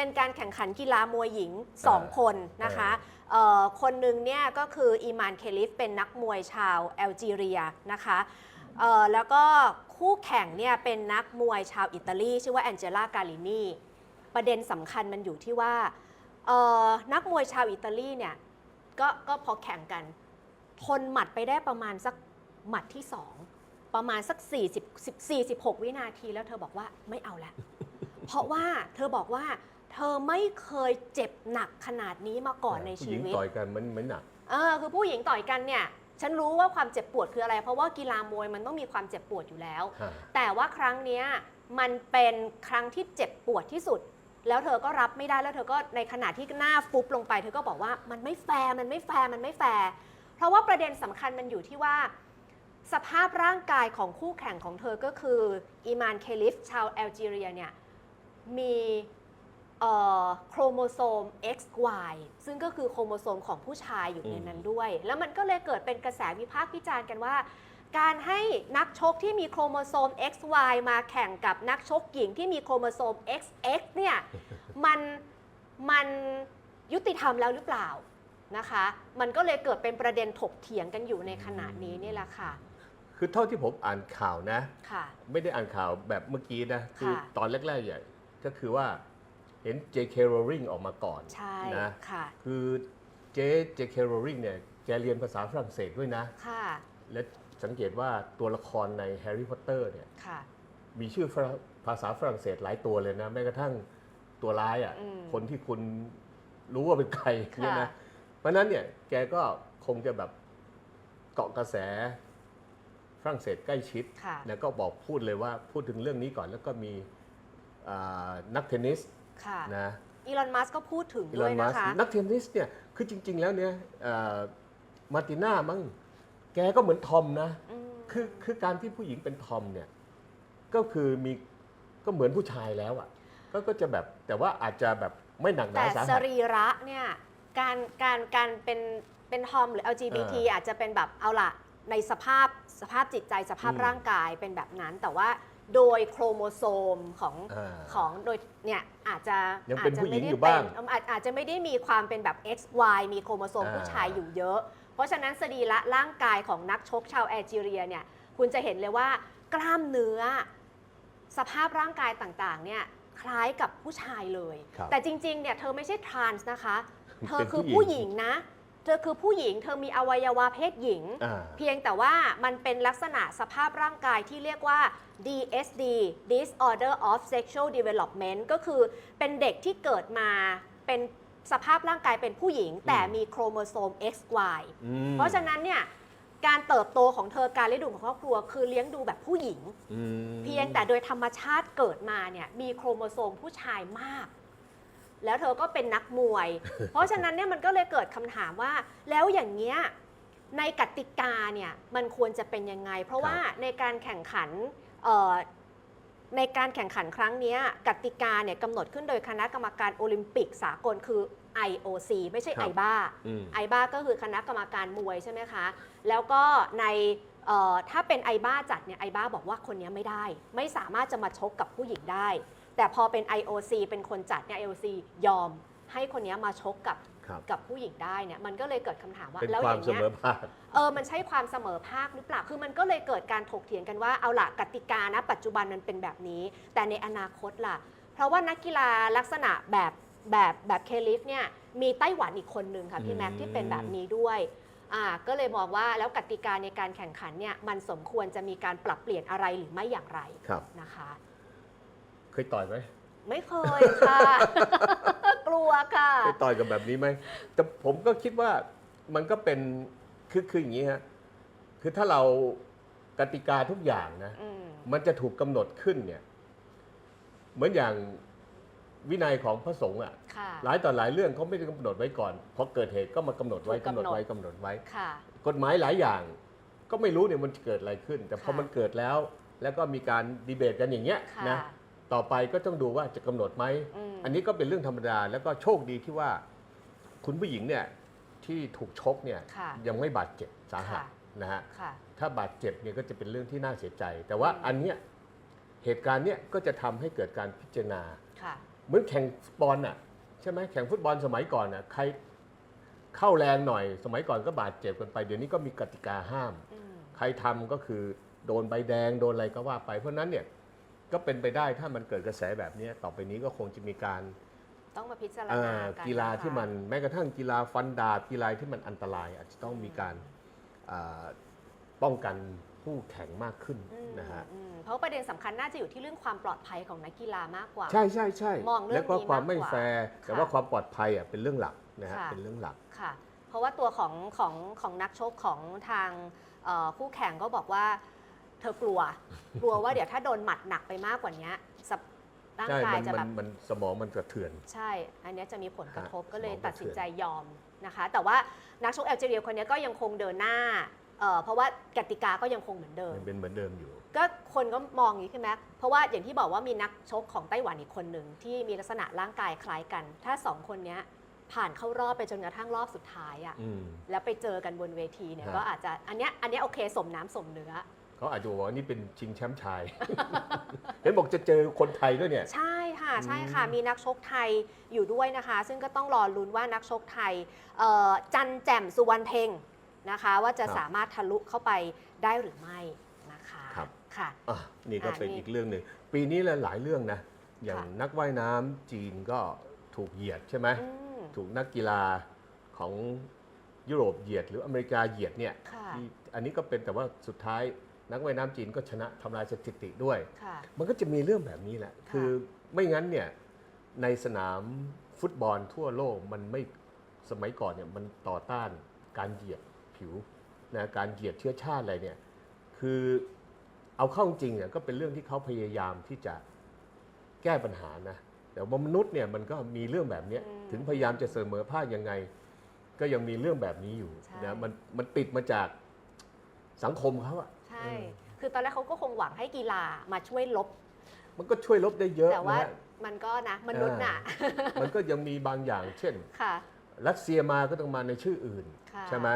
เป็นการแข่งขันกีฬามวยหญิงอ่า2คนนะคะเอ่อคนหนึ่งเนี่ยก็คืออีมานเคลิฟเป็นนักมวยชาวแอลจีเรียนะคะเอ่อแล้วก็คู่แข่งเนี่ยเป็นนักมวยชาวอิตาลีชื่อว่าแองเจล่ากาลินีประเด็นสำคัญมันอยู่ที่ว่าเอ่อนักมวยชาวอิตาลีเนี่ยก็ก็พอแข่งกันทนหมัดไปได้ประมาณสักหมัดที่2ประมาณสัก 40 46 วินาทีแล้วเธอบอกว่าไม่เอาแล้วเพราะว่าเธอบอกว่า เธอไม่เคยเจ็บหนักขนาดนี้มาก่อนในผู้ชีหญิงวิตต่อยกันมันมันหนัก เออคือผู้หญิงต่อยกันเนี่ย ฉันรู้ว่าความเจ็บปวดคืออะไร เพราะว่ากีฬามวยมันต้องมีความเจ็บปวดอยู่แล้ว ฮะ แต่ว่าครั้งเนี้ยมันเป็นครั้งที่เจ็บปวดที่สุด แล้วเธอก็รับไม่ได้แล้วเธอก็ในขณะที่หน้าฟุบลงไป เธอก็บอกว่ามันไม่แฟร์มันไม่แฟร์มันไม่แฟร์เพราะว่าประเด็นสำคัญมันอยู่ที่ว่า สภาพร่างกายของคู่แข่งของเธอก็คืออีมานเคลิฟชาวแอลจีเรียเนี่ยมีเอ่อ โครโมโซม XY ซึ่งก็คือโครโมโซมของผู้ชายอยู่ในนั้นด้วย แล้วมันก็เลยเกิดเป็นกระแสวิพากษ์วิจารณ์กันว่า การให้นักชกที่มีโครโมโซม XY มาแข่งกับนักชกหญิงที่มีโครโมโซม XX เนี่ยมันมันยุติธรรมแล้วหรือเปล่านะคะ มันก็เลยเกิดเป็นประเด็นถกเถียงกันอยู่ในขณะนี้นี่แหละค่ะ คือเท่าที่ผมอ่านข่าวนะ ค่ะ ไม่ได้อ่านข่าวแบบเมื่อกี้นะ คือค่ะ ตอนแรกๆเนี่ยก็คือว่า เห็น J.K. Rowling ออกมาก่อนใช่นะค่ะ คือเจ J.K. Rowling เนี่ยแกเรียนภาษาฝรั่งเศสด้วยนะ ค่ะ และสังเกตว่าตัวละครในแฮร์รี่พอตเตอร์เนี่ยค่ะ มีชื่อฝรั่งภาษาฝรั่งเศสหลายตัวเลยนะ แม้กระทั่งตัวร้ายอะอืมคนที่คุณรู้ว่าเป็นใครเนี่ยนะเพราะฉะนั้นเนี่ยแกก็คงจะแบบเกาะกระแสฝรั่งเศสใกล้ชิดค่ะแล้วก็บอกพูดเลยว่าพูดถึงเรื่องนี้ก่อนแล้วก็มีอ่านักเทนนิส ค่ะนะอีลอนมัสก็พูดถึงอีลด้อวยนมันะสคะนักเทนนิสเนี่ยคือจริง ๆ แล้วเนี่ยมาร์ติน่ามั้งแกก็เหมือนทอมนะอืมคือคือการที่ผู้หญิงเป็นทอมเนี่ยก็คือมีก็เหมือนผู้ชายแล้วอะก็ก็จะแบบแต่ว่าอาจจะแบบไม่หนักหนาแต่สาสหัสรีระเนี่ยการการการเป็นเป็นทอมหรือ LGBT เออออาจจะเป็นแบบเอาล่ะในสภาพสภาพจิตใจสภาพอืมร่างกายเป็นแบบนั้น แต่ว่า โดยโครโมโซมของอ่า ของโดยเนี่ยอาจจะยังเป็นอาจจะผู้หญิงไม่ได้อยู่บ้างเป็นอาจอาจจะไม่ได้มีความเป็นแบบ XY มีโครโมโซมอ่าผู้ชายอยู่เยอะ เพราะฉะนั้นสรีระร่างกายของนักชกชาวแอลจีเรียเนี่ยคุณจะเห็นเลยว่ากล้ามเนื้อ สภาพร่างกายต่างๆเนี่ยคล้ายกับผู้ชายเลย ครับแต่จริงๆเนี่ยเธอไม่ใช่ทรานส์นะคะ เธอเป็นคือผู้ผู้หหญิญิงงนะ เธอคือผู้หญิง เธอมีอวัยวะเพศหญิง อ่า เพียงแต่ว่ามันเป็นลักษณะสภาพร่างกายที่เรียกว่า DSD Disorder of Sexual Development ก็คือเป็นเด็กที่เกิดมาเป็นสภาพร่างกายเป็นผู้หญิง แต่มีโครโมโซม XY อืมเพราะฉะนั้นเนี่ยการเติบโตของเธอการเลี้ยงดูของครอบครัว คือเลี้ยงดูแบบผู้หญิง อืม เพียงแต่โดยธรรมชาติเกิดมาเนี่ยมีโครโมโซมผู้ชายมาก แล้วเธอก็เป็นนักมวย เพราะฉะนั้นเนี่ยมันก็เลยเกิดคำถามว่า แล้วอย่างเงี้ยในกติกาเนี่ยมันควรจะเป็นยังไง เพราะว่าในการแข่งขันเอ่อในการแข่งขันครั้งเนี้ยกติกาเนี่ยกำหนดขึ้นโดยคณะกรรมการโอลิมปิกสากลคือ IOC ไม่ใช่ครับ IBA อืมไอบ้าก็คือคณะกรรมการมวยใช่ไหมคะ แล้วก็ในเอ่อถ้าเป็นไอบ้าจัดเนี่ยไอบ้าบอกว่าคนนี้ไม่ได้ ไม่สามารถจะมาชกกับผู้หญิงได้ แต่พอเป็น IOC เป็นคนจัดเนี่ย IOC ยอมให้คนนี้มาชกกับครับกับผู้หญิงได้เนี่ยมันก็เลยเกิดคำถามว่าเป็นแล้วคอวามย่างเสเงี้ยมอภาค เออ มันใช่ความเสมอภาคหรือเปล่า คือมันก็เลยเกิดการถกเถียงกันว่า เอาล่ะกติกานะ ปัจจุบันมันเป็นแบบนี้ แต่ในอนาคตล่ะ เพราะว่านักกีฬาลักษณะแบบแบบแบบเคลิฟเนี่ย มีไต้หวันอีกคนนึงค่ะพี่แม็กซ์ที่เป็นแบบนี้ด้วย อ่า ก็เลยมองว่าแล้วกติกาในการแข่งขันเนี่ย มันสมควรจะมีการปรับเปลี่ยนอะไรหรือไม่อย่างไรครับ นะคะ เคยต่อยไหมไม่เคยค่ะ กลัวค่ะ เคยต่อยกับแบบนี้ไหมแต่ผมก็คิดว่ามันก็เป็นคือคืออย่างนี้ฮะคือถ้าเรากติกาทุกอย่างนะ อืมมันจะถูกกำหนดขึ้นเนี่ย เหมือนอย่างวินัยของพระสงฆ์อะ ค่ะ หลายต่อหลายเรื่องเขาไม่ได้กำหนดไว้ก่อนพอเกิดเหตุก็มากำหนดไว้ถูกกำกำหนดหนดไว้กำหนดไว้ ค่ะ กฎหมายหลายอย่าง ก็ไม่รู้เนี่ยมันเกิดอะไรขึ้น แต่พอค่ะ มันเกิดแล้ว แล้วก็มีการดีเบตกันอย่างเงี้ยค่ะ นะ ต่อไปก็ต้องดูว่าจะกำหนดไหม อืม อันนี้ก็เป็นเรื่องธรรมดา แล้วก็โชคดีที่ว่า คุณผู้หญิงเนี่ยที่ถูกชกเนี่ยค่ะยังไม่บาดเจ็บสาหัสค่ะ นะฮะ ค่ะ ถ้าบาดเจ็บเนี่ยก็จะเป็นเรื่องที่น่าเสียใจ แต่ว่าอืมอันเนี้ยเหตุการณ์เนี้ยก็จะทำให้เกิดการพิจารณา ค่ะ เหมือนแข่งฟุตบอลน่ะใช่ไหมแข่งฟุตบอลสมัยก่อนน่ะใครเข้าแรงหน่อย สมัยก่อนก็บาดเจ็บกันไป เดี๋ยวนี้ก็มีกติกาห้าม อืม ใครทำก็คือโดนใบแดงโดนอะไรก็ว่าไป เพราะฉะนั้นเนี่ย ก็เป็นไปได้ถ้ามันเกิดกระแสแบบนี้ต่อไปนี้ก็คงจะมีการต้องมาพิจารเอ่ณาอกันกีฬานะคะที่มันแม้กระทั่งกีฬาฟันดาบกีฬาที่มันอันตราย อาจจะต้องมีการอ่าป้องกันผู้แข่งมากขึ้นอืมนะฮะอืมเพราะประเด็นสำคัญน่าจะอยู่ที่เรื่องความปลอดภัยของนักกีฬามากกว่า ใช่ใช่ใช่มองเรื่องแล้วก็นี้ความมากไม่กว่าแฟร์แต่ค่ะว่าความปลอดภัยอะเป็นเรื่องหลักนะฮะค่ะเป็นเรื่องหลักค่ะ เพราะว่าตัวของของของนักชกของทางเอ่อคู่แข่งก็บอกว่า เธอกลัว กลัวว่าเดี๋ยวถ้าโดนหมัดหนักไปมากกว่านี้สภร่างใช่กายมันจะมัแบนบมันสมองมันกระเทือน ใช่ อันเนี้ยจะมีผลกระทบฮะก็เลยสมองกระตัดสินเทือนใจยอมนะคะ แต่ว่านักชกแอลจีเรียคนเนี้ยก็ยังคงเดินหน้าเอ่อเพราะว่ากติกาก็ยังคงเหมือนเดิมมันเป็นเหมือนเดิมอยู่ ก็คนก็มองอย่างนี้ใช่ไหมเพราะว่าอย่างที่บอกว่ามีนักชกของไต้หวันอีกคนหนึ่งที่มีลักษณะร่างกายคล้ายกัน ถ้าสองคนเนี้ยผ่านเข้ารอบไปจนกระทั่งรอบสุดท้ายอะอืมแล้วไปเจอกันบนเวทีเนี่ยฮะก็อาจจะอันเนี้ยอันเนี้ยโอเคสมน้ำสมเนื้อ เขาอาจจะบอกว่านี่เป็นชิงแชมป์ชาย เห็นบอกจะเจอคนไทยด้วยเนี่ย ใช่ค่ะใช่ค่ะอืมมีนักชกไทยอยู่ด้วยนะคะ ซึ่งก็ต้องรอลุ้นว่านักชกไทยเอ่อจันแจ่มสุวรรณเพ็งนะคะ ว่าจะสามารถทะลุเข้าไปได้หรือไม่นะคะครับ ค่ะ อะนี่ก็อะเป็นนี่อีกเรื่องหนึ่ง ปีนี้หลายๆเรื่องนะ อย่างค่ะ นักว่ายน้ำจีนก็ถูกเหยียดใช่ไหม อืมถูกนักกีฬาของยุโรปเหยียดหรืออเมริกาเหยียดเนี่ยค่ะ ที่อันนี้ก็เป็นแต่ว่าสุดท้าย นักว่ายน้ำจีนก็ชนะทำลายสถิติด้วยค่ะมันก็จะมีเรื่องแบบนี้แหละ คือไม่งั้นเนี่ยในสนามฟุตบอลทั่วโลกมันไม่สมัยก่อนเนี่ยมันต่อต้านการเหยียดผิวนะการเหยียดเชื้อชาติอะไรเนี่ยคือเอาเข้าจริงเนี่ยก็เป็นเรื่องที่เขาพยายามที่จะแก้ปัญหานะแต่ว่ามนุษย์เนี่ยมันก็มีเรื่องแบบเนี้ยอืมถึงพยายามจะเสมอภาคยังไง ก็ยังมีเรื่องแบบนี้อยู่ใช่นะมันมันติดมาจากสังคมเขาอะใช่อืม คือตอนแรกเขาก็คงหวังให้กีฬามาช่วยลบ มันก็ช่วยลบได้เยอะแต่ว่านะฮะมันก็นะมนุษย์น่ะ มันก็ยังมีบางอย่าง เช่น ค่ะ รัสเซียมาก็ต้องมาในชื่ออื่น ค่ะใช่ไหม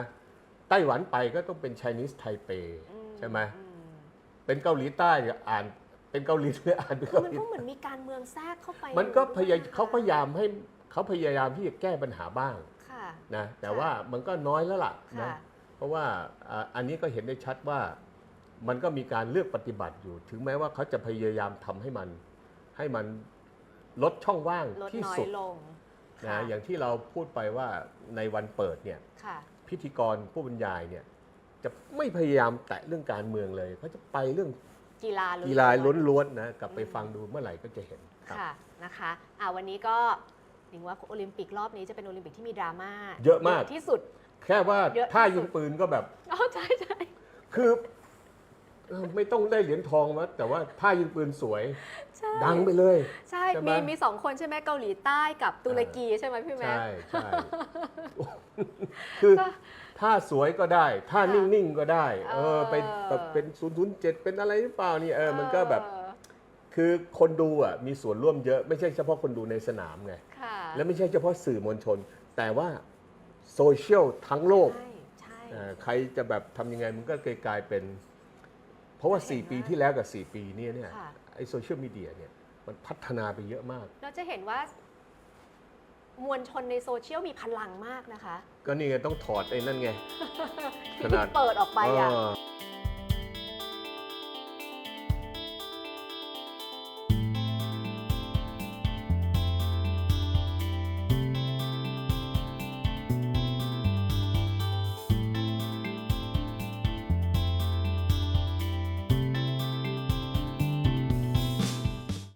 ไต้หวันไปก็ต้องเป็น Chinese Taipei อืใช่ไหมอืมเป็นเกาหลีใต้เนี่ยอ่านเป็นเกาหลีเหนืออ่านเป็นคือเกามันหลี ก็เหมือนมีการเมืองแทรกเข้าไปมันก็พยายามด้วยเขาพยายามให้เขาพยายามที่จะแก้ปัญหาบ้างค่ะ นะแต่ค่ะว่ามันก็น้อยแล้วล่ะนะค่ะเพราะว่าอ่าอันนี้ก็เห็นได้ชัดว่า มันก็มีการเลือกปฏิบัติอยู่ ถึงแม้ว่าเขาจะพยายามทำให้มัน ให้มันลดช่องว่างลดที่น้อสุยดลงนะค่ะอย่างที่เราพูดไปว่าในวันเปิดเนี่ย ค่ะ พิธีกรผู้บรรยายเนี่ยจะไม่พยายามแตะเรื่องการเมืองเลยเขาจะไปเรื่องกีฬากีฬาๆล้วนๆนะกลับไปอืมฟังดูเมื่อไหร่ก็จะเห็นครับ ค่ะนะคะอ่าวันนี้ก็ถึงว่าโอลิมปิกรอบนี้จะเป็นโอลิมปิกที่มีดราม่าเยอะมาก ที่สุด แค่ว่าเยอะที่ท่าสุดยิงปืนก็แบบ อ๋อใช่ใช่คือเออ ไม่ต้องได้เหรียญทองวะแต่ว่าท่ายิงปืนสวย ใช่ดังไปเลย ใช่ใช่ไหม มีมีสองคนใช่ไหมเกาหลีใต้กับตุรกีใช่ไหมพี่แม่ใช่ใช่คือถ้าสวยก็ได้ถ้าค่ะนิ่งๆก็ได้ เออเออไปแบบเป็น0ูนย์เป็นอะไรหรือเปล่านี่เออมันก็แบบคือคนดูอะมีส่วนร่วมเยอะไม่ใช่เฉพาะคนดูในสนามไง ค่ะและไม่ใช่เฉพาะสื่อมวลชน แต่ว่าโซเชียลทั้งโลกใช่ใช่เอ่อใครจะแบบทำยังไงมันก็กลายเป็นเพ ราะว่าเห็น4ปีไหมที่แล้วกับ 4 ปีเนี้เนี่ยค่ะ ไอโซเชียลมีเดียเนี่ยมันพัฒนาไปเยอะมาก เราจะเห็นว่ามวลชนในโซเชียลมีพลังมากนะคะก็นี่ไงต้องถอดไอ้นั่นไง ที่ขนาด เปิดออกไปอะ เออ